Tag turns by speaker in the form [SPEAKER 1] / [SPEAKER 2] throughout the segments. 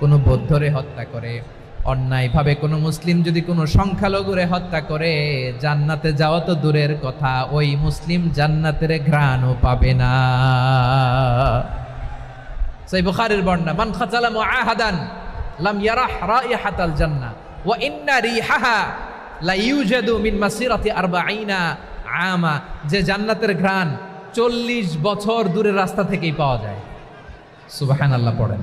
[SPEAKER 1] কোনো বৌদ্ধরে হত্যা করে, অন্যায়ভাবে কোনো মুসলিম যদি কোনো সংখ্যালঘুরে হত্যা করে, জান্নাতে যাওয়া তো দূরের কথা, ওই মুসলিম জান্নাতের ঘ্রাণও পাবে না। সেই বুখারীর বর্ণনা, মান খাচালা মুআহাদান লাম ইয়ারাহ রাইহাতাল জান্নাহ, ওয়া ইন্না রিহাহা লা ইউজাদু মিন মাসিরাতি আরবাঈনা আমা যে জান্নাতের ঘ্রাণ চল্লিশ বছর দূরের রাস্তা থেকেই পাওয়া যায়। সুবাহান আল্লাহ পড়েন।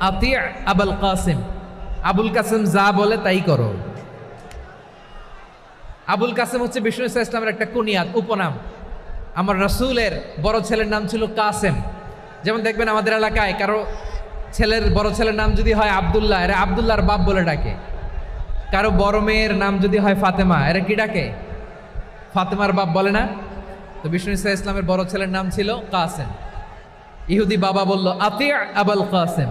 [SPEAKER 1] আতি আবুল কাসিম। আবুল কাসিম যা বলে তাই করো। আবুল কাসিম হচ্ছে বিষ্ণু ইসা ইসলামের একটা কুনিয়াত উপনাম। আমার রসুলের বড় ছেলের নাম ছিল কাসেম। যেমন দেখবেন আমাদের এলাকায় কারও ছেলের বড় ছেলের নাম যদি হয় আবদুল্লাহ, এরা আবদুল্লাহর বাপ বলে ডাকে। কারও বড় মেয়ের নাম যদি হয় ফাতেমা, এরা কি ডাকে? ফাতেমার বাপ বলে না? তো বিষ্ণু ইসা ইসলামের বড় ছেলের নাম ছিল কাসেম। ইহুদি বাবা বলল, আতি আবুল কাসেম।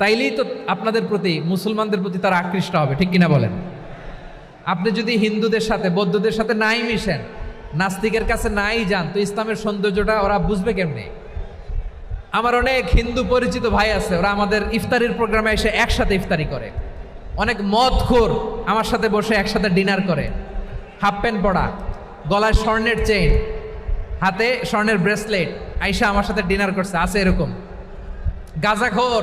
[SPEAKER 1] তাইলেই তো আপনাদের প্রতি, মুসলমানদের প্রতি তারা আকৃষ্ট হবে, ঠিক কিনা বলেন? আপনি যদি হিন্দুদের সাথে, বৌদ্ধদের সাথে নাই মিশেন, নাস্তিকের কাছে নাই যান, তো ইসলামের সৌন্দর্যটা ওরা বুঝবে কেমনে? আমার অনেক হিন্দু পরিচিত ভাই আছে, ওরা আমাদের ইফতারির প্রোগ্রামে এসে একসাথে ইফতারি করে। অনেক মদ খোর আমার সাথে বসে একসাথে ডিনার করে। হাফ প্যান্ট পরা, গলায় স্বর্ণের চেইন, হাতে স্বর্ণের ব্রেসলেট, আইসা আমার সাথে ডিনার করছে, আছে এরকম। গাজাখোর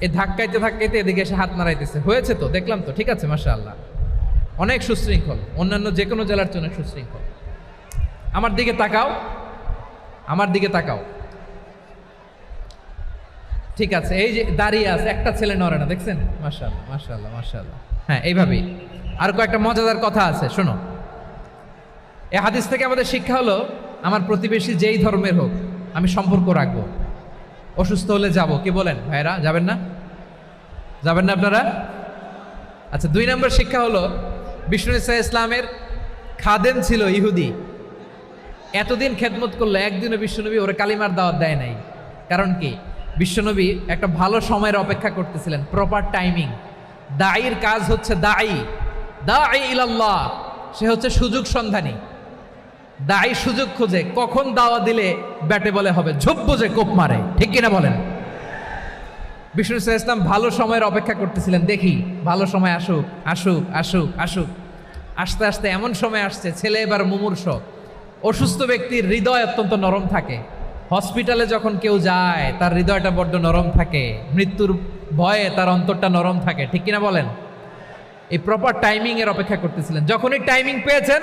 [SPEAKER 1] এই ধাক্কাইতে ধাক্কাইতে এদিকে এসে হাত নাড়াইতেছে। হয়েছে তো, দেখলাম তো, ঠিক আছে মাসা আল্লাহ অনেক সুশৃঙ্খল, অন্যান্য যে কোনো জেলার জন্য সুশৃঙ্খল। আমার দিকে তাকাও, আমার দিকে তাকাও। ঠিক আছে, এই যে দাঁড়িয়ে আছে, একটা ছেলে নড়ে না, দেখছেন? মাশাআল্লাহ মাশাআল্লাহ মাশাআল্লাহ। হ্যাঁ এইভাবেই। আর কয়েকটা মজাদার কথা আছে, শোনো। এ হাদিস থেকে আমাদের শিক্ষা হলো, আমার প্রতিবেশী যেই ধর্মের হোক, আমি সম্পর্ক রাখব। অসুস্থ হলে যাব। কি বলেন? ভাইরা যাবেন না? যাবেন না আপনারা? আচ্ছা দুই নম্বর শিক্ষা হলো, বিষ্ণু ইসা ইসলামের খাদেম ছিল ইহুদি। এতদিন খেদমত করল একদিনও বিশ্বনবী ওরা কালিমার দাওয়াত দেয় নাই। কারণ কি? বিশ্বনবী একটা ভালো সময়ের অপেক্ষা করতেছিলেন প্রপার টাইমিং দায়ীর কাজ হচ্ছে দায়ী দায়ী ইলাল্লাহ, সে হচ্ছে সুযোগ সন্ধানী। দায়ী সুযোগ খুঁজে কখন দাওয়া দিলে ব্যাটে বলে হবে, ঝোপ যে কোপ মারে। ঠিক কিনা বলেন? বিষ্ণু ইসা ইসলাম ভালো সময়ের অপেক্ষা করতেছিলেন, দেখি, ভালো সময় আসুক আসুক আসুক আসুক। আস্তে আস্তে এমন সময় আসছে, ছেলে এবার মুমূর্ষ। অসুস্থ ব্যক্তির হৃদয় অত্যন্ত নরম থাকে। হসপিটালে যখন কেউ যায়, তার হৃদয়টা বড্ড নরম থাকে। মৃত্যুর ভয়ে তার অন্তরটা নরম থাকে। ঠিক কিনা বলেন? এই প্রপার টাইমিং এর অপেক্ষা করতেছিলেন। যখনই টাইমিং পেয়েছেন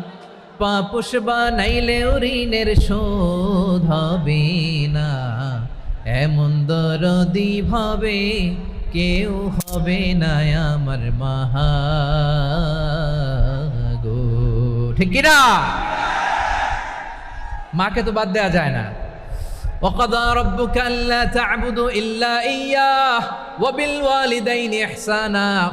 [SPEAKER 1] পাপুষ বানাইলে ঋণের শোধ হবে না এমন দরদি ভাবে কেউ হবে না আমার মাহাগো ঠিক কিনা মাকে তো বাদ দেওয়া যায় না وقضى ربك ألا تعبدوا إلا إياه وبالوالدين إحسانا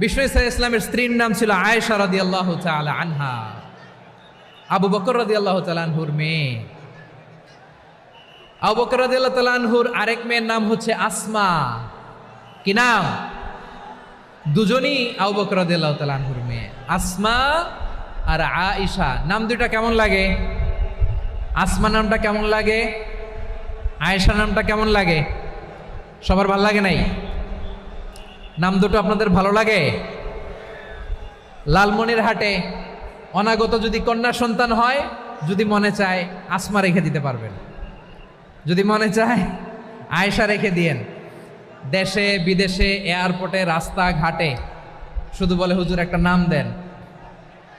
[SPEAKER 1] বিষ্ণু ইসা ইসলামের স্ত্রীর নাম ছিল আয়েশা রাদি আল্লাহ আনহা। আবু বকর রাদি আল্লাহ আনহুর মেয়ে। আবু বকর রাদি আল্লাহ আনহুর আরেক মেয়ের নাম হচ্ছে আসমা। কি নাম? দুজনই আবু বকর রাদি আল্লাহ আনহুর মেয়ে। আসমা আর আয়েশা। নাম দুইটা কেমন লাগে? আসমা নামটা কেমন লাগে? আয়েশা নামটা কেমন লাগে? সবার ভালো লাগে নাই? নাম দুটো আপনাদের ভালো লাগে? লালমনির হাটে অনাগত যদি কন্যা সন্তান হয়, যদি মনে চায় আসমা রেখে দিতে পারবেন। যদি মনে চায় আয়েশা রেখে দিয়েন। দেশে, বিদেশে, এয়ারপোর্টে রাস্তা ঘাটে শুধু বলে, হুজুর, একটা নাম দেন।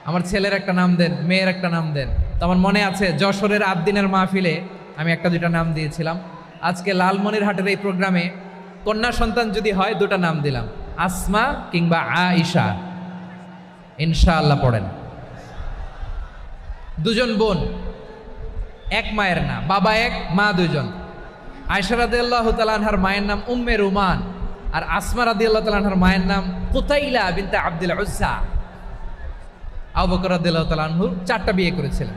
[SPEAKER 1] আমার ছেলের একটা নাম দেন, মেয়ের একটা নাম দেন। তো আমার মনে আছে, যশোরের আট দিনের মাহফিলে আমি একটা দুইটা নাম দিয়েছিলাম। আজকে লালমনির হাটের এই প্রোগ্রামে কন্যা সন্তান যদি হয়, দুটা নাম দিলাম। আসমা কিংবা আইসা ইনশাআল্লাহ পড়েন। দুজন বোন, এক মায়ের না, বাবা এক, মা দুজন আয়সা রাদি আল্লাহ তালানহার মায়ের নাম উম্মে রুমান, আর আসমা রাদি আল্লাহ তালানহার মায়ের নাম কুতাইলা বিনতে আব্দুল উজ্জা। আবু বকর রাদিয়াল্লাহু তাআলা চারটা বিয়ে করেছিলেন।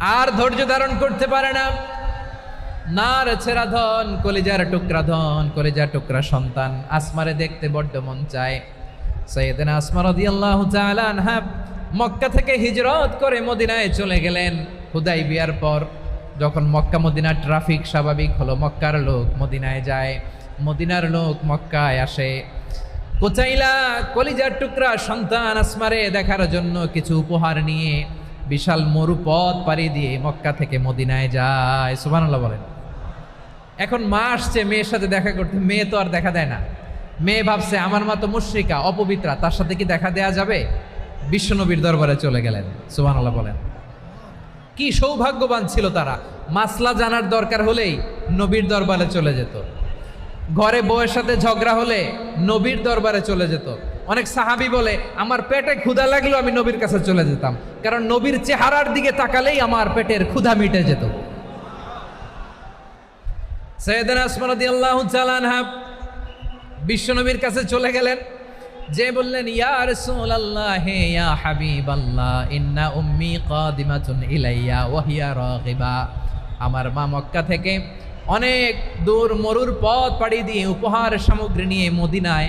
[SPEAKER 1] আর ধৈর্য ধারণ করতে পারে না। না ছেড়া ধন, কলিজার টুকরা ধন, কলিজার টুকরা সন্তান, আসমারে দেখতে বড্ড মন চায়। সৈয়দিন আসমা রাদিয়াল্লাহু তাআলা আনহা মক্কা থেকে হিজরত করে মদিনায় চলে গেলেন। হুদাই বিয়ার পর যখন মক্কা মদিনার ট্রাফিক স্বাভাবিক হলো, মক্কার লোক মদিনায় যায়। মদিনার লোক মক্কায় আসে। কোচাইলা কলিজার টুকরা সন্তান আসমারে দেখার জন্য কিছু উপহার নিয়ে বিশাল মরুপথ পাড়ি দিয়ে মক্কা থেকে মদিনায় যায়। সুবহানাল্লাহ বলেন। এখন মা আসছে মেয়ের সাথে দেখা করতে। মেয়ে তো আর দেখা দেয় না। মেয়ে ভাবছে, আমার মা তো মুশ্রিকা, অপবিত্রা, তার সাথে কি দেখা দেয়া যাবে? বিশ্বনবীর দরবারে চলে গেলেন, সুবহানাল্লাহ বলেন। কি সৌভাগ্যবান ছিল তারা। মাসলা জানার দরকার হলেই নবীর দরবারে চলে যেত। ঘরে বউয়ের সাথে ঝগড়া হলে নবীর দরবারে চলে যেত। অনেক সাহাবি বলে, আমার পেটে ক্ষুধা লাগলেও আমি নবীর কাছে চলে যেতাম। কারণ নবীর চেহারার দিকে তাকালেই আমার পেটের ক্ষুধা মিটে যেত। সৈয়দান আসমানদি আল্লাহ চালানহা বিশ্বনবীর কাছে চলে গেলেন। যে বললেন, ইয়া রাসূলুল্লাহ হে ইয়া হাবিবাল্লাহ, ইন্না উম্মি কাদিমাতুন ইলাইয়া, ওয়া হিয়া রাগিবা। আমার মা মক্কা থেকে অনেক দূর মরুর পথ পাড়ি দিয়ে উপহার সামগ্রী নিয়ে মদিনায়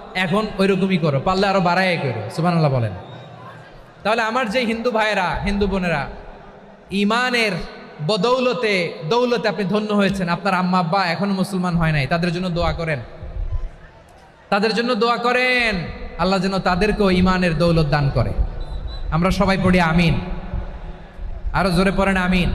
[SPEAKER 1] এখন ওই রকমই করো, পারলে আরও বাড়াই করো সুবান আল্লাহ বলেন। তাহলে আমার যে হিন্দু ভাইয়েরা, হিন্দু বোনেরা ইমানের বদৌলতে, দৌলতে আপনি ধন্য হয়েছেন। আপনার আম্মা, আব্বা এখনও মুসলমান হয় নাই, তাদের জন্য দোয়া করেন। তাদের জন্য দোয়া করেন। আল্লাহ যেন তাদেরকেও ইমানের দৌলত দান করে। আমরা সবাই পড়ি আমিন। আরও জোরে পড়েন আমিন।